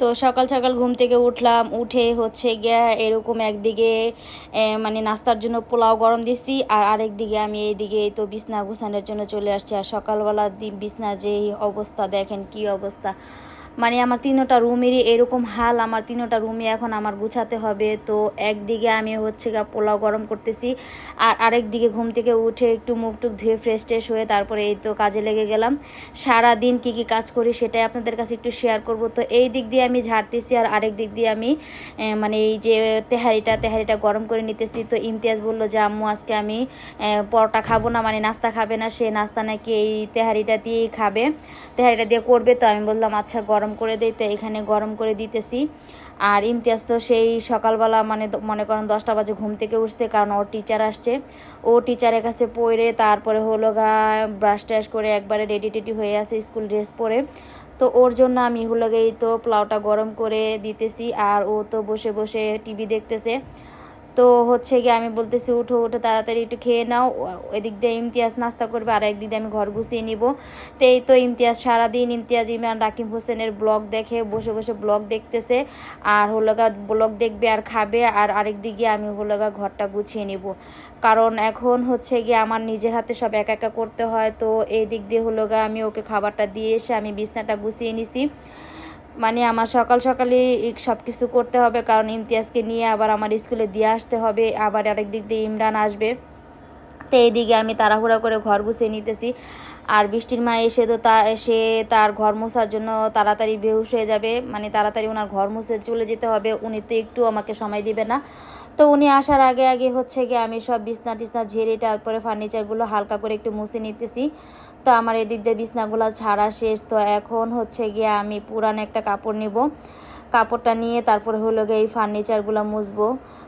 তো সকাল সকাল ঘুম থেকে উঠলাম, উঠে হচ্ছে গিয়া এরকম একদিকে মানে নাস্তার জন্য পোলাও গরম দিছি আর আরেক দিকে আমি এইদিকে দিকে তো বিছনা গুছানোর জন্য চলে আসছি। আর সকালবেলা বিছনার যে অবস্থা, দেখেন কি অবস্থা। মানে আমার তিনোটা রুমেরই এরকম হাল, আমার তিনোটা রুমে এখন আমার গুছাতে হবে। তো একদিকে আমি হচ্ছে গা পোলাও গরম করতেছি, আর আরেক দিকে ঘুম থেকে উঠে একটু মুখ টুক ধুয়ে ফ্রেশ ট্রেশ হয়ে তারপরে এই তো কাজে লেগে গেলাম। সারা দিন কি কি কাজ করি সেটাই আপনাদের কাছে একটু শেয়ার করব। তো এই দিক দিয়ে আমি ঝাড়তেছি আর আরেক দিক দিয়ে আমি মানে এই যে তেহারিটা তেহারিটা গরম করে নিতেছি। তো ইমতিয়াজ বলল যে, আম্মু, আজকে আমি পরোটা খাব না মানে নাস্তা খাবে না, সে নাস্তা নাকি এই তেহারিটা দিয়েই খাবে। তেহারিটা দিয়ে করবে তো আমি বললাম আচ্ছা গরম করে দেই তো এখানে গরম করে দিতেছি। আর ইমতিয়াজ তো সেই সকালবেলা মানে মনে করেন দশটা বাজে ঘুম থেকে উঠছে, কারণ ওর টিচার আসছে। ও টিচারের কাছে পড়ে তারপরে হলো গা ব্রাশ ট্রাশ করে একবারে রেডি টেডি হয়ে আছে স্কুল ড্রেস পরে। তো ওর জন্য আমি হলো গিয়ে তো পোলাওটা গরম করে দিতেছি, আর ও তো বসে বসে টিভি দেখতেছে। তো হচ্ছে গিয়ে আমি বলতেছি, উঠো উঠো, তাড়াতাড়ি একটু খেয়ে নাও। এদিক দিয়ে ইমতিয়াজ নাস্তা করবে, আর একদিক দিয়ে আমি ঘর গুছিয়ে নিব। তো এই তো ইমতিয়াজ, সারাদিন ইমতিয়াজ, ইমরান, রাকিম হোসেনের ব্লগ দেখে, বসে বসে ব্লগ দেখতেছে। আর হলো গা ব্লগ দেখবে আর খাবে, আর আরেক দিকে আমি হলো গা ঘরটা গুছিয়ে নিব। কারণ এখন হচ্ছে গিয়ে আমার নিজের হাতে সব একা একা করতে হয়। তো এই দিক দিয়ে গা আমি ওকে খাবারটা দিয়ে এসে আমি বিছনাটা গুছিয়ে নিছি। মানে আমার সকাল সকালে সব কিছু করতে হবে, কারণ ইমতিয়াজকে নিয়ে আবার আমার স্কুলে দিয়ে আসতে হবে, আবার আরেক দিক দিয়ে ইমরান আসবে। তো এইদিকে আমি তাড়াহুড়া করে ঘর গুছিয়ে নিতেছি। আর বৃষ্টির মা এসে তো তা এসে তার ঘর মোছার জন্য তাড়াতাড়ি বেহুশ হয়ে যাবে। মানে তাড়াতাড়ি ওনার ঘর মুছে চলে যেতে হবে। উনি তো একটু আমাকে সময় দিবে না। তো উনি আসার আগে আগে হচ্ছে গিয়ে আমি সব বিছনা টিছনা ঝেড়ে তারপরে ফার্নিচারগুলো হালকা করে একটু মুছে নিতেছি। তো আমার এদিক দিয়ে বিছনাগুলো ছাড়া শেষ। তো এখন হচ্ছে গিয়ে আমি পুরান একটা কাপড় নিব। কাপড়টা নিয়ে তারপরে হলো গিয়ে এই ফার্নিচারগুলো মুছবো।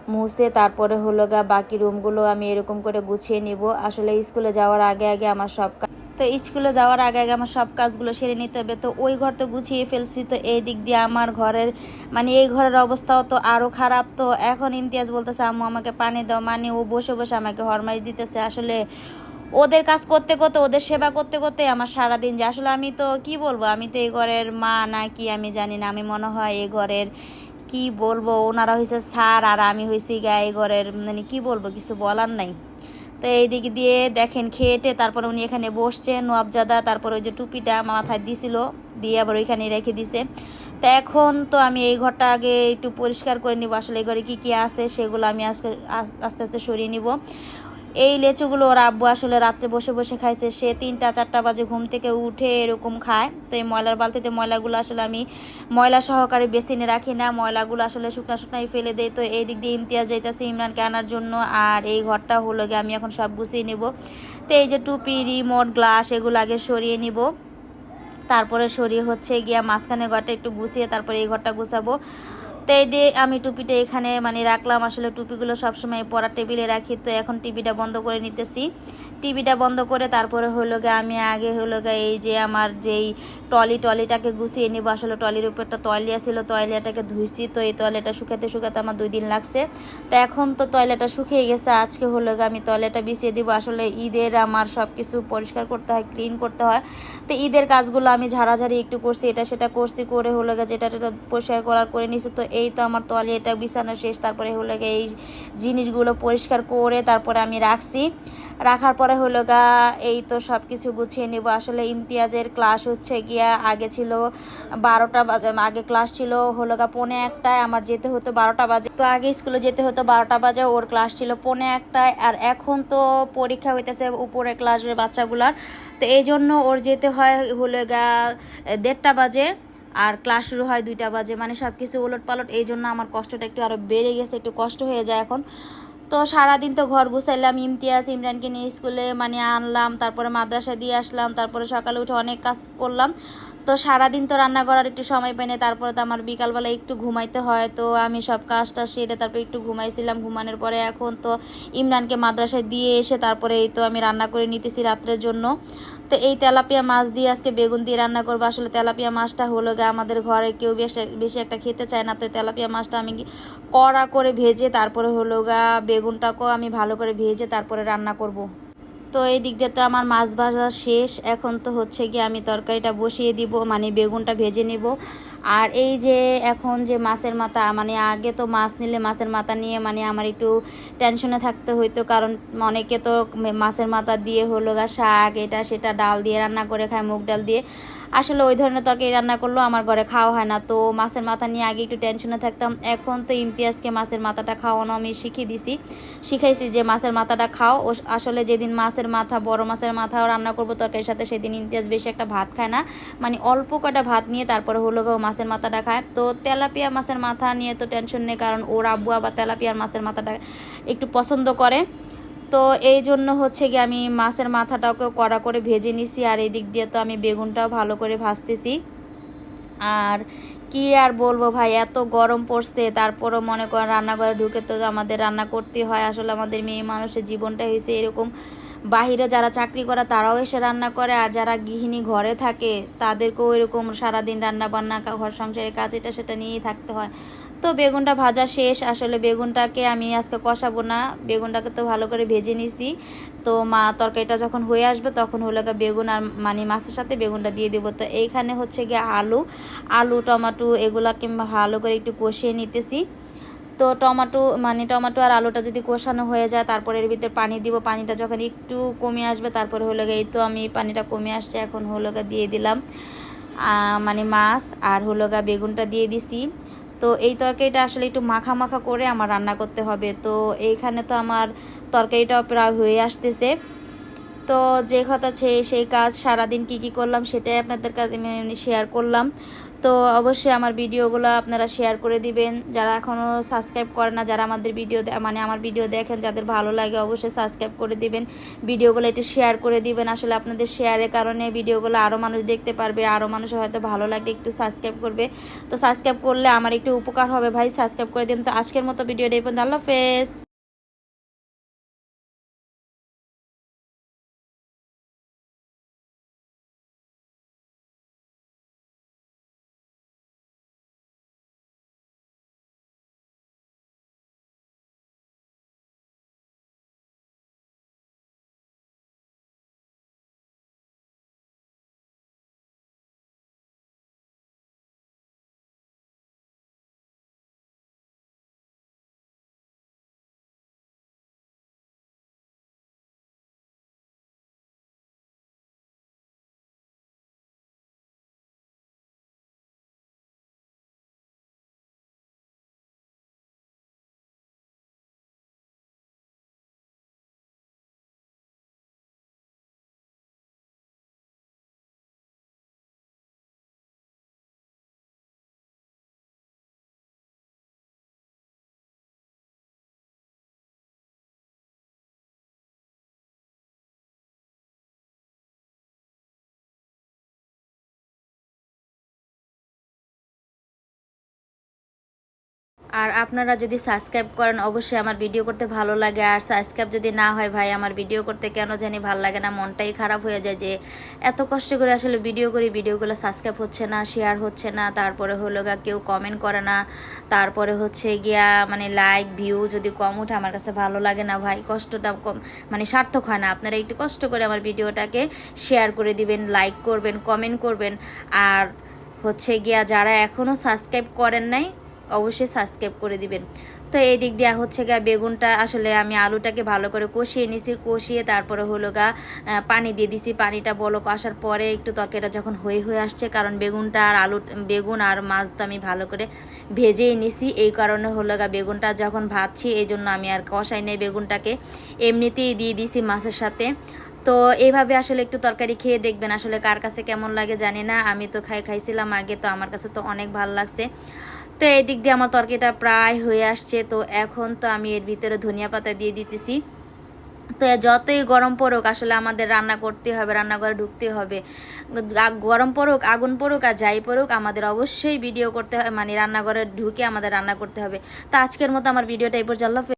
মুছে তারপরে হলো গিয়ে বাকি রুমগুলো আমি এরকম করে গুছিয়ে নিব। আসলে স্কুলে যাওয়ার আগে আগে আমার সব কাজ তো স্কুলে যাওয়ার আগে আগে আমার সব কাজগুলো সেরে নিতে হবে। তো ওই ঘর তো গুছিয়ে ফেলছি, তো এই দিক দিয়ে আমার ঘরের মানে এই ঘরের অবস্থাও তো আরও খারাপ। তো এখন ইমতিয়াজ বলতেছে, আম্মু, আমাকে পানি দাও। মানে ও বসে বসে আমাকে হরমাইশ দিতেছে। আসলে ওদের কাজ করতে করতে, ওদের সেবা করতে করতে আমার সারা দিন যে আসলে আমি তো কি বলব? আমি তো এই ঘরের মা না কি আমি জানি না। আমি মনে হয় এই ঘরের কি বলব? ওনারা হয়েছে স্যার আর আমি হয়েছি গা এই ঘরের মানে কি বলব? কিছু বলার নাই। তো এই দিক দিয়ে দেখেন খেয়েটে তারপরে উনি এখানে বসছেন, নোয়াবজাদা। তারপর ওই যে টুপিটা মাথায় দিছিল, দিয়ে আবার ওইখানে রেখে দিছে। তো এখন তো আমি এই ঘরটা আগে একটু পরিষ্কার করে নিব, আসলে এই ঘরে কী কী আছে সেগুলো আমি আজকে আস- আস্তে আস্তে সরিয়ে নিব। এই লেচুগুলো ওর আব্বু আসলে রাত্রে বসে বসে খাইছে। সে তিনটা, চারটা বাজে ঘুম থেকে উঠে এরকম খায়। তো এই ময়লার বালতিতে ময়লাগুলো আসলে আমি ময়লা সহকারে বেসিনে রাখি না। ময়লাগুলো আসলে শুকনা শুকনাই ফেলে দেয়। তো এই দিক দিয়ে ইমতিয়াজ যাইতেছে ইমরানকে আনার জন্য। আর এই ঘরটা হলো গিয়ে আমি এখন সব গুছিয়ে নিব। তো এই যে টুপি, রিমোট, গ্লাস এগুলো আগে সরিয়ে নিব। তারপরে সরিয়ে হচ্ছে গিয়া মাঝখানে ঘরটা একটু গুছিয়ে তারপরে এই ঘরটা গুছাবো। তো এই দিয়ে আমি টুপিটা এখানে মানে রাখলাম। আসলে টুপিগুলো সবসময় পড়ার টেবিলে রাখি, তো এখন টিভিটা বন্ধ করে নিতেছি। টিভিটা বন্ধ করে তারপরে হলো গিয়ে আমি আগে হলো গিয়ে এই যে আমার যেই টলি টলিটাকে গুছিয়ে নিব। আসলে টলির উপর একটা তয়লিয়া ছিল তয়লিয়াটাকে ধুইছি। তো এই তয়লাটা শুকাতে শুকাতে আমার দুই দিন লাগছে। তো এখন তো তয়লাটা শুকিয়ে গেছে। আজকে হলো গিয়ে আমি তয়লাটা বিছিয়ে দিব। আসলে ঈদের আমার সব কিছু পরিষ্কার করতে হয়, ক্লিন করতে হয়। তো ঈদের কাজগুলো আমি ঝাড়াঝাড়ি একটু করছি, এটা সেটা করছি, করে হলো গিয়ে যেটা যেটা পরিষ্কার করার করে নিছি। তো এই তো আমার তোয়ালি, এটা বিছানো শেষ। তারপরে হলো গিয়ে এই জিনিসগুলো পরিষ্কার করে তারপরে আমি রাখছি। রাখার পরে হলো গা, এই তো সব কিছু গুছিয়ে নেব। আসলে ইমতিয়াজের ক্লাস হচ্ছে গিয়া, আগে ছিল বারোটা বাজে, আগে ক্লাস ছিল হলো গা পৌনে একটায়, আমার যেতে হতো বারোটা বাজে। তো আগে স্কুলে যেতে হতো বারোটা বাজে, ওর ক্লাস ছিল পৌনে একটায়। আর এখন তো পরীক্ষা হইতেছে উপরে ক্লাসের বাচ্চাগুলার। তো এই জন্য ওর যেতে হয় হলো গা দেড়টা বাজে। আর ক্লাস শুরু হয় দুইটা বাজে মানে সব কিছু ওলট পালট এই জন্য আমার কষ্টটা একটু আরও বেড়ে গেছে, একটু কষ্ট হয়ে যায় এখন। তো সারাদিন তো ঘর গুছাইলাম, ইমতিয়াজ ইমরানকে নিয়ে স্কুলে মানে আনলাম, তারপরে মাদ্রাসা দিয়ে আসলাম, তারপরে সকালে উঠে অনেক কাজ করলাম। তো সারাদিন তো রান্না করার একটু সময় পাই না তারপরে তো আমার বিকালবেলা একটু ঘুমাইতে হয়, তো আমি সব কাজটা সেরে তারপরে একটু ঘুমাইছিলাম, ঘুমানোর পরে এখন তো ইমরানকে মাদ্রাসায় দিয়ে এসে তারপরে এই তো আমি রান্না করে নিতেছি রাত্রের জন্য তো এই তেলাপিয়া মাছ দিয়ে আজকে বেগুন দিয়ে রান্না করব, আসলে তেলাপিয়া মাছটা হলো গিয়ে আমাদের ঘরে কেউ বেশি বেশি একটা খেতে চায় না, তো তেলাপিয়া মাছটা আমি কড়া করে ভেজে তারপরে হলো গা বেগুনটাকেও আমি ভালো করে ভেজে তারপরে রান্না করব। তো এই দিক দিয়ে তো আমার মাছ ভাজা শেষ। এখন তো হচ্ছে কি আমি তরকারিটা বসিয়ে দিব মানে বেগুনটা ভেজে নেব। আর এই যে এখন যে মাছের মাথা মানে আগে তো মাছ নিলে মাছের মাথা নিয়ে মানে আমার একটু টেনশনে থাকতে হইতো। কারণ অনেকে তো মাছের মাথা দিয়ে হলো গা শাক, এটা সেটা ডাল দিয়ে রান্না করে খায়, মুগ ডাল দিয়ে। আসলে ওই ধরনের তরকারি রান্না করলেও আমার ঘরে খাওয়া হয় না। তো মাছের মাথা নিয়ে আগে একটু টেনশনে থাকতাম। এখন তো ইমতিয়াজকে মাছের মাথাটা খাওয়ানো আমি শিখিয়ে দিছি। শিখাইছি যে মাছের মাথাটা খাও। ও আসলে যেদিন মাছের মাথা, বড় মাছের মাথাও রান্না করব তরকারির সাথে, সেদিন ইমতিয়াজ বেশি একটা ভাত খায় না। মানে অল্প কটা ভাত নিয়ে তারপরে হলো গো মাছের মাথাটা খায়। তো তেলাপিয়া মাছের মাথা নিয়ে তো টেনশন নেই, কারণ ওর আব্বু আবার তেলাপিয়ার মাছের মাথাটা একটু পছন্দ করে। তো এই জন্য হচ্ছে গিয়ে আমি মাছের মাথাটাকে কড়া করে ভেজে নিছি, আর এই দিক দিয়ে তো আমি বেগুনটাও ভালো করে ভাজতেছি। আর কি আর বলব ভাই, এত গরম পড়ছে, তারপরও মনে করেন রান্নাঘরে ঢুকে তো আমাদের রান্না করতে হয়। আসলে আমাদের মেয়ে মানুষের জীবনটা হয়েছে এরকম। বাহিরে যারা চাকরি করে তারাও এসে রান্না করে, আর যারা গৃহিণী ঘরে থাকে তাদেরকেও এরকম সারাদিন রান্না বান্না ঘর সংসারের কাজ, এটা সেটা নিয়েই থাকতে হয়। তো বেগুনটা ভাজা শেষ। আসলে বেগুনটাকে আমি আজকে কষাবো না। বেগুনটাকে তো ভালো করে ভেজে নিছি। তো মা তরকারিটা যখন হয়ে আসবে তখন হলো গিয়ে বেগুন আর মানে মাছের সাথে বেগুনটা দিয়ে দেবো। তো এইখানে হচ্ছে গিয়ে আলু আলু, টমাটো এগুলাকে ভালো করে একটু কষিয়ে নিতেছি। তো টমাটো মানে টমাটো আর আলুটা যদি কষানো হয়ে যায় তারপরে এর ভিতরে পানি দিব। পানিটা যখন একটু কমে আসবে তারপরে হলো গিয়ে এই তো আমি পানিটা কমে আসছে, এখন হলো গা দিয়ে দিলাম মানে মাছ আর হলো গা বেগুনটা দিয়ে দিছি। তো এই তরকারিটা আসলে একটু মাখা মাখা করে আমার রান্না করতে হবে। তো এইখানে তো আমার তরকারিটাও প্রায় হয়ে আসতেছে। তো যে কথা সেই কাজ সারাদিন কি কি করলাম সেটাই আপনাদের কাছে শেয়ার করলাম। তো অবশ্যই আমার ভিডিওগুলো আপনারা শেয়ার করে দিবেন। যারা এখনও সাবস্ক্রাইব করে না, যারা আমাদের ভিডিও মানে আমার ভিডিও দেখেন, যাদের ভালো লাগে অবশ্যই সাবস্ক্রাইব করে দিবেন। ভিডিওগুলো একটু শেয়ার করে দিবেন। আসলে আপনাদের শেয়ারের কারণে ভিডিওগুলো আরও মানুষ দেখতে পারবে আরও মানুষ হয়তো ভালো লাগলে একটু সাবস্ক্রাইব করবে। তো সাবস্ক্রাইব করলে আমার একটু উপকার হবে ভাই সাবস্ক্রাইব করে দিন তো আজকের মতো এই পর্যন্ত। আল্লাহ হাফেজ। আর আপনারা যদি সাবস্ক্রাইব করেন, অবশ্যই আমার ভিডিও করতে ভালো লাগে। আর সাবস্ক্রাইব যদি না হয় ভাই, আমার ভিডিও করতে কেন জানি ভালো লাগে না, মনটাই খারাপ হয়ে যায় যে এত কষ্ট করে আসলে ভিডিও করি ভিডিওগুলো সাবস্ক্রাইব হচ্ছে না শেয়ার হচ্ছে না, তারপরে হলো গা কেউ কমেন্ট করে না, তারপরে হচ্ছে গিয়া মানে লাইক ভিউ যদি কম উঠে, আমার কাছে ভালো লাগে না ভাই, কষ্টটা কম মানে সার্থক হয় না। আপনারা একটু কষ্ট করে আমার ভিডিওটাকে শেয়ার করে দিবেন লাইক করবেন কমেন্ট করবেন। আর হচ্ছে গিয়া যারা এখনও সাবস্ক্রাইব করেন নাই অবশ্যই সাবস্ক্রাইব করে দিবেন। তো এই দিক দিয়ে হচ্ছে গা বেগুনটা আসলে আমি আলুটাকে ভালো করে কষিয়ে নিছি, কষিয়ে তারপরে হলো গা পানি দিয়ে দিছি। পানিটা বলক আসার পরে একটু তরকারিটা যখন হয়ে হয়ে আসছে, কারণ বেগুনটা আর আলু, বেগুন আর মাছ তো আমি ভালো করে ভেজেই নিছি। এই কারণে হলো গা বেগুনটা যখন ভাজছি, এই জন্য আমি আর কষাই নেই বেগুনটাকে। এমনিতেই দিয়ে দিছি মাছের সাথে। তো এইভাবে আসলে একটু তরকারি খেয়ে দেখবেন আসলে কার কাছে কেমন লাগে জানি না। আমি তো খাই, খাইছিলাম আগে, তো আমার কাছে তো অনেক ভালো লাগছে। তো এই দিক দিয়ে আমার তরকারিটা প্রায় হয়ে আসছে, তো এখন তো আমি এর ভিতরে ধনিয়া পাতা দিয়ে দিতেছি। তো যতই গরম পড়ুক, আসলে আমাদের রান্না করতে হবে রান্নাঘরে ঢুকতে হবে। গরম পড়ুক, আগুন পড়ুক আর যাই পড়ুক, আমাদের অবশ্যই ভিডিও করতে হয় মানে রান্নাঘরে ঢুকে আমাদের রান্না করতে হবে। তো আজকের মতো আমার ভিডিওটা এই পর্যন্ত।